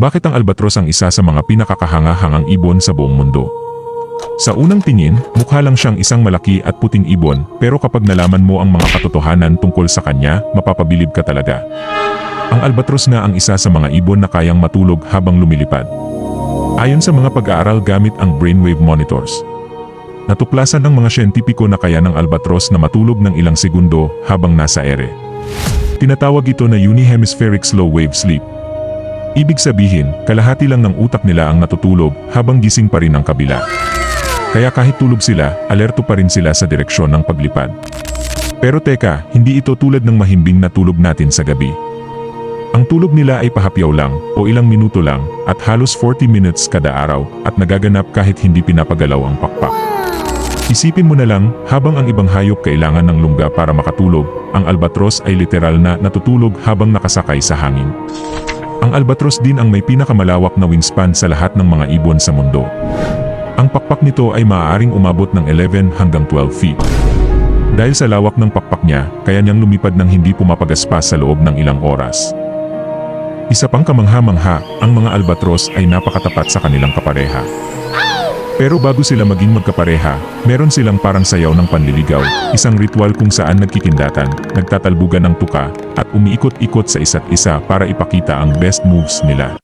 Bakit ang albatros ang isa sa mga pinakakahanga-hangang ibon sa buong mundo? Sa unang tingin, mukha lang siyang isang malaki at puting ibon, pero kapag nalaman mo ang mga katotohanan tungkol sa kanya, mapapabilib ka talaga. Ang albatros nga ang isa sa mga ibon na kayang matulog habang lumilipad. Ayon sa mga pag-aaral gamit ang brainwave monitors, natuklasan ng mga siyentipiko na kaya ng albatros na matulog ng ilang segundo habang nasa ere. Tinatawag ito na unihemispheric slow wave sleep. Ibig sabihin, kalahati lang ng utak nila ang natutulog habang gising pa rin ang kabila. Kaya kahit tulog sila, alerto pa rin sila sa direksyon ng paglipad. Pero teka, hindi ito tulad ng mahimbing na tulog natin sa gabi. Ang tulog nila ay pahapyaw lang o ilang minuto lang at halos 40 minutes kada araw at nagaganap kahit hindi pinapagalaw ang pakpak. Isipin mo na lang, habang ang ibang hayop kailangan ng lungga para makatulog, ang albatros ay literal na natutulog habang nakasakay sa hangin. Ang albatros din ang may pinakamalawak na wingspan sa lahat ng mga ibon sa mundo. Ang pakpak nito ay maaaring umabot ng 11 hanggang 12 feet. Dahil sa lawak ng pakpak niya, kaya niyang lumipad ng hindi pumapagaspas sa loob ng ilang oras. Isa pang kamangha-mangha, ang mga albatros ay napakatapat sa kanilang kapareha. Pero bago sila maging magkapareha, meron silang parang sayaw ng panliligaw, isang ritual kung saan nagkikindatan, nagtatalbugan ng tuka, at umiikot-ikot sa isa't isa para ipakita ang best moves nila.